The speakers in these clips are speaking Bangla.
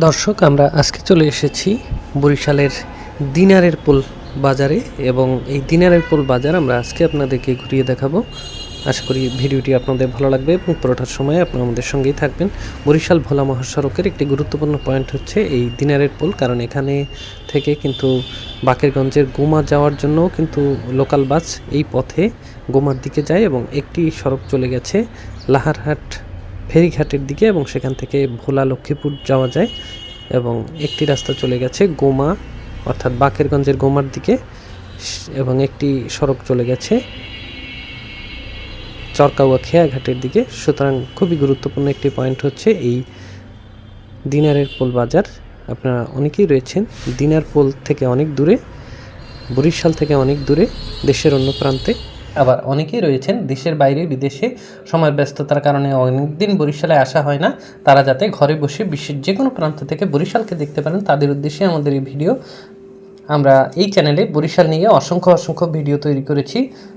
দর্শক, আমরা আজকে চলে এসেছি বরিশালের দিনারের পোল বাজারে এবং এই দিনারের পোল বাজার আমরা আজকে আপনাদেরকে ঘুরিয়ে দেখাবো। আশা করি ভিডিওটি আপনাদের ভালো লাগবে এবং পুরোটার সময় আপনারা আমাদের সঙ্গেই থাকবেন। বরিশাল ভোলা মহাসড়কের একটি গুরুত্বপূর্ণ পয়েন্ট হচ্ছে এই দিনারের পোল, কারণ এখানে থেকে কিন্তু বাকেরগঞ্জের গোমা যাওয়ার জন্য কিন্তু লোকাল বাস এই পথে গোমার দিকে যায় এবং একটি সড়ক চলে গেছে লাহারহাট ফেরিঘাটের দিকে এবং সেখান থেকে ভোলা লক্ষ্মীপুর যাওয়া যায় এবং একটি রাস্তা চলে গেছে গোমা, অর্থাৎ বাকেরগঞ্জের গোমার দিকে, এবং একটি সড়ক চলে গেছে চরকাউয়া খেয়াঘাটের দিকে। সুতরাং খুবই গুরুত্বপূর্ণ একটি পয়েন্ট হচ্ছে এই দিনারের পোল বাজার। আপনারা অনেকেই রয়েছেন দিনার পোল থেকে অনেক দূরে, বরিশাল থেকে অনেক দূরে, দেশের অন্য প্রান্তে। আবার অনেকেই রয়েছেন দেশের বাইরে, বিদেশে সময় ব্যস্ততার কারণে অনেকদিন বরিশালে আসা হয় না। তারা যাতে ঘরে বসে বিশ্বের যে কোনো প্রান্ত থেকে বরিশালকে দেখতে পারেন, তাদের উদ্দেশ্যে আমাদের এই ভিডিও। আমরা এই চ্যানেলে বরিশাল নিয়ে অসংখ্য অসংখ্য ভিডিও তৈরি করেছি।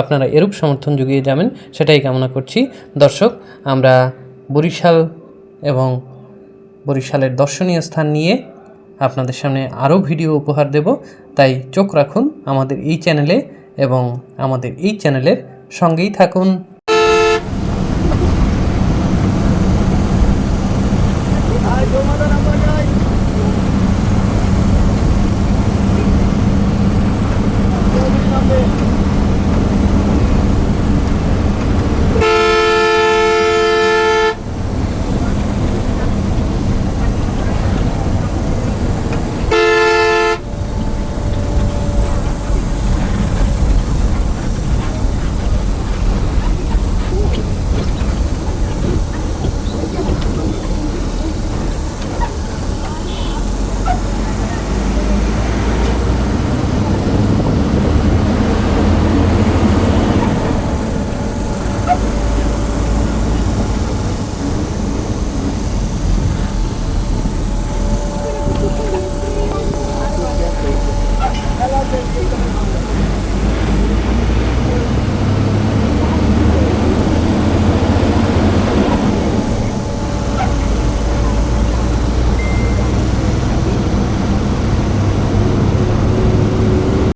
আপনারা এরূপ সমর্থন জুগিয়ে যাবেন, সেটাই কামনা করছি। দর্শক, আমরা বরিশাল এবং বরিশালের দর্শনীয় স্থান নিয়ে আপনাদের সামনে আরও ভিডিও উপহার দেব। তাই চোখ রাখুন আমাদের এই চ্যানেলে এবং আমাদের এই চ্যানেলের সঙ্গেই থাকুন।